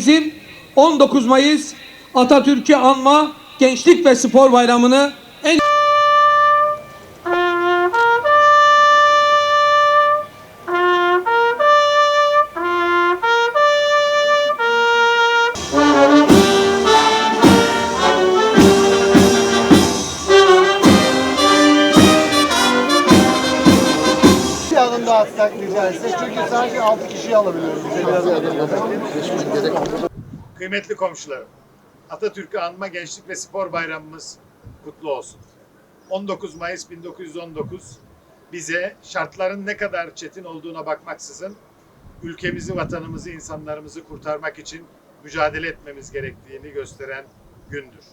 Bizim 19 Mayıs Atatürk'ü anma Gençlik ve Spor Bayramı'nı daha atsak rica etsek. Çünkü sadece 6 kişiyi alabiliyoruz. Kıymetli komşularım, Atatürk'ü anma Gençlik ve Spor Bayramımız kutlu olsun. 19 Mayıs 1919 bize şartların ne kadar çetin olduğuna bakmaksızın ülkemizi, vatanımızı, insanlarımızı kurtarmak için mücadele etmemiz gerektiğini gösteren gündür.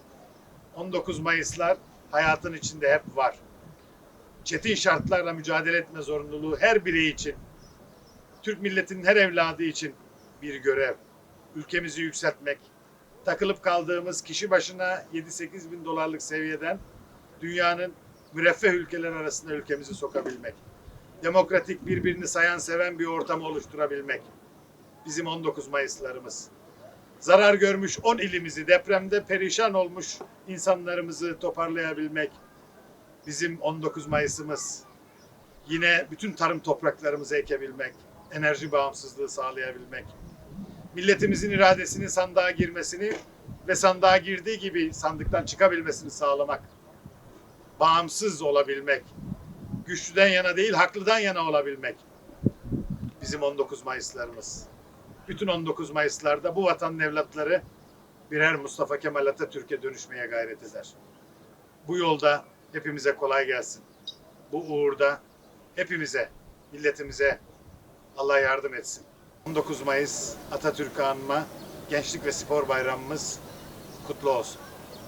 19 Mayıslar hayatın içinde hep var. Çetin şartlarla mücadele etme zorunluluğu her birey için, Türk milletinin her evladı için bir görev ülkemizi yükseltmek, takılıp kaldığımız kişi başına 7-8 bin dolarlık seviyeden dünyanın müreffeh ülkeler arasında ülkemizi sokabilmek, demokratik birbirini sayan seven bir ortamı oluşturabilmek. Bizim 19 Mayıslarımız. Zarar görmüş 10 ilimizi, depremde perişan olmuş insanlarımızı toparlayabilmek. Bizim 19 Mayıs'ımız. Yine bütün tarım topraklarımızı ekebilmek, enerji bağımsızlığı sağlayabilmek milletimizin iradesinin sandığa girmesini ve sandığa girdiği gibi sandıktan çıkabilmesini sağlamak. Bağımsız olabilmek. Güçlüden yana değil, haklıdan yana olabilmek. Bizim 19 Mayıslarımız. Bütün 19 Mayıslarda bu vatanın evlatları birer Mustafa Kemal Atatürk'e dönüşmeye gayret eder. Bu yolda hepimize kolay gelsin. Bu uğurda hepimize, milletimize Allah yardım etsin. 19 Mayıs Atatürk'ü anma Gençlik ve Spor Bayramımız kutlu olsun.